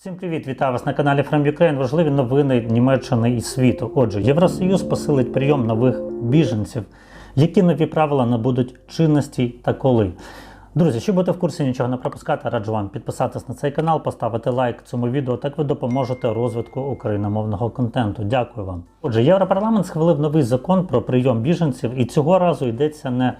Всім привіт, вітаю вас на каналі From Ukraine. Важливі новини Німеччини і світу. Отже, Євросоюз посилить прийом нових біженців. Які нові правила набудуть чинності та коли? Друзі, щоб бути в курсі нічого не пропускати, раджу вам підписатись на цей канал, поставити лайк цьому відео. Так ви допоможете розвитку україномовного контенту. Дякую вам. Отже, Європарламент схвалив новий закон про прийом біженців, і цього разу йдеться не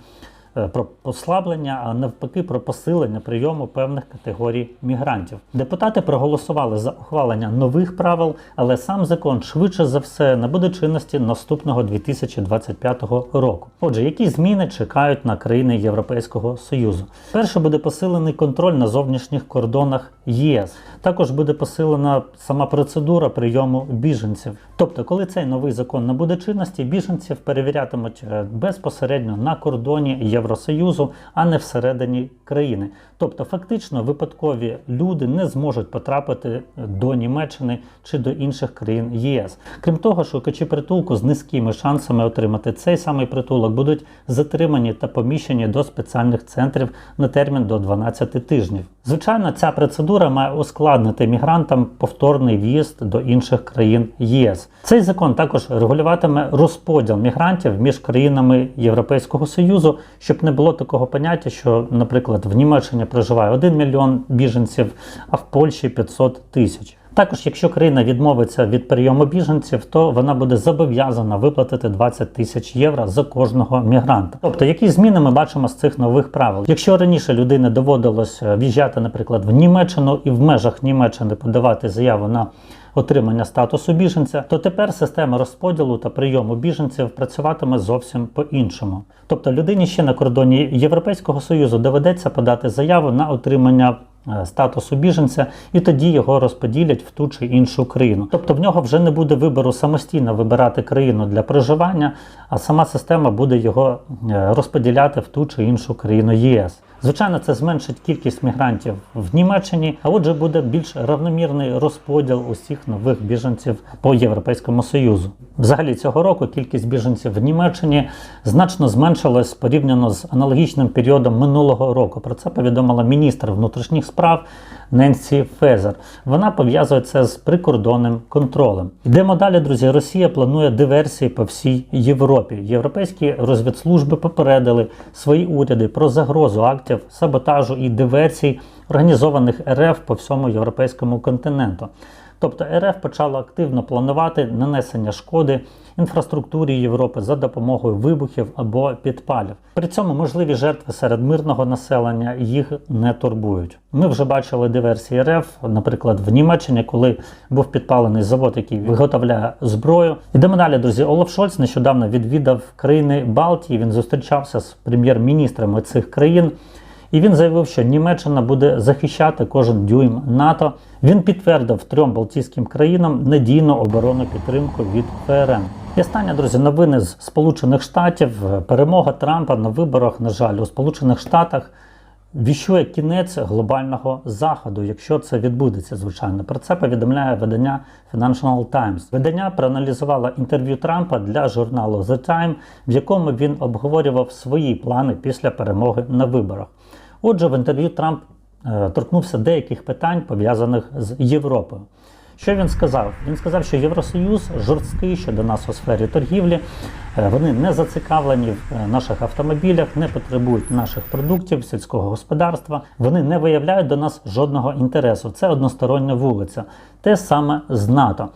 про послаблення, а навпаки про посилення прийому певних категорій мігрантів. Депутати проголосували за ухвалення нових правил, але сам закон швидше за все набуде чинності наступного 2025 року. Отже, які зміни чекають на країни Європейського Союзу? Перше буде посилений контроль на зовнішніх кордонах ЄС. Також буде посилена сама процедура прийому біженців. Тобто, коли цей новий закон набуде чинності, біженців перевірятимуть е, безпосередньо на кордоні Євросоюзу, а не всередині країни. Тобто, фактично, випадкові люди не зможуть потрапити до Німеччини чи до інших країн ЄС. Крім того, шукачі притулку з низькими шансами отримати цей самий притулок будуть затримані та поміщені до спеціальних центрів на термін до 12 тижнів. Звичайно, ця процедура має ускладнити мігрантам повторний в'їзд до інших країн ЄС. Цей закон також регулюватиме розподіл мігрантів між країнами Європейського Союзу, щоб не було такого поняття, що, наприклад, в Німеччині проживає 1 мільйон біженців, а в Польщі 500 тисяч. Також, якщо країна відмовиться від прийому біженців, то вона буде зобов'язана виплатити 20 тисяч євро за кожного мігранта. Тобто, які зміни ми бачимо з цих нових правил? Якщо раніше людині доводилось е, в'їжджати, наприклад, в Німеччину і в межах Німеччини подавати заяву на отримання статусу біженця, то тепер система розподілу та прийому біженців працюватиме зовсім по-іншому. Тобто людині ще на кордоні Європейського Союзу доведеться подати заяву на отримання е, статусу біженця, і тоді його розподілять в ту чи іншу країну. Тобто в нього вже не буде вибору самостійно вибирати країну для проживання, а сама система буде його е, розподіляти в ту чи іншу країну ЄС. Звичайно, це зменшить кількість мігрантів в Німеччині, а отже, буде більш равномірний розподіл усіх нових біженців по Європейському Союзу. Взагалі цього року кількість біженців в Німеччині значно зменшилась порівняно з аналогічним періодом минулого року. Про це повідомила міністр внутрішніх справ Ненсі Фезер. Вона пов'язує це з прикордонним контролем. Йдемо далі, друзі. Росія планує диверсії по всій Європі. Європейські розвідслужби попередили свої уряди про загрозу актів саботажу і диверсій, організованих РФ по всьому європейському континенту. Тобто РФ почала активно планувати нанесення шкоди інфраструктурі Європи за допомогою вибухів або підпалів. При цьому можливі жертви серед мирного населення їх не турбують. Ми вже бачили диверсії РФ, наприклад, в Німеччині, коли був підпалений завод, який виготовляє зброю. Ідемо далі, друзі. Олаф Шольц нещодавно відвідав країни Балтії. Він зустрічався з прем'єр-міністрами цих країн. І він заявив, що Німеччина буде захищати кожен дюйм НАТО. Він підтвердив трьом Балтійським країнам надійну оборонну підтримку від ФРН. І останнє, друзі, новини з Сполучених Штатів. Перемога Трампа на виборах, на жаль, у Сполучених Штатах віщує кінець глобального заходу, якщо це відбудеться, звичайно. Про це повідомляє видання Financial Times. Видання проаналізувало інтерв'ю Трампа для журналу The Time, в якому він обговорював свої плани після перемоги на виборах. Отже, в інтерв'ю Трамп е, торкнувся деяких питань, пов'язаних з Європою. Що він сказав? Він сказав, що Євросоюз жорсткий щодо нас у сфері торгівлі. Е, Вони не зацікавлені в е, наших автомобілях, не потребують наших продуктів сільського господарства. Вони не виявляють до нас жодного інтересу. Це одностороння вулиця. Те саме з НАТО.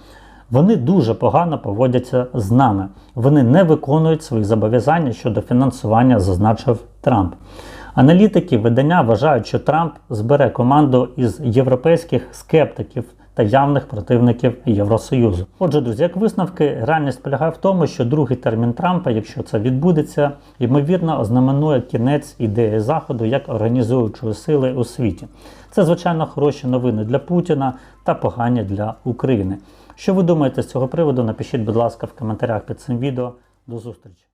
Вони дуже погано поводяться з нами. Вони не виконують свої зобов'язання щодо фінансування, зазначив Трамп. Аналітики видання вважають, що Трамп збере команду із європейських скептиків та явних противників Євросоюзу. Отже, друзі, як висновки, реальність полягає в тому, що другий термін Трампа, якщо це відбудеться, ймовірно ознаменує кінець ідеї Заходу як організуючої сили у світі. Це, звичайно, хороші новини для Путіна та погані для України. Що ви думаєте з цього приводу? Напишіть, будь ласка, в коментарях під цим відео. До зустрічі!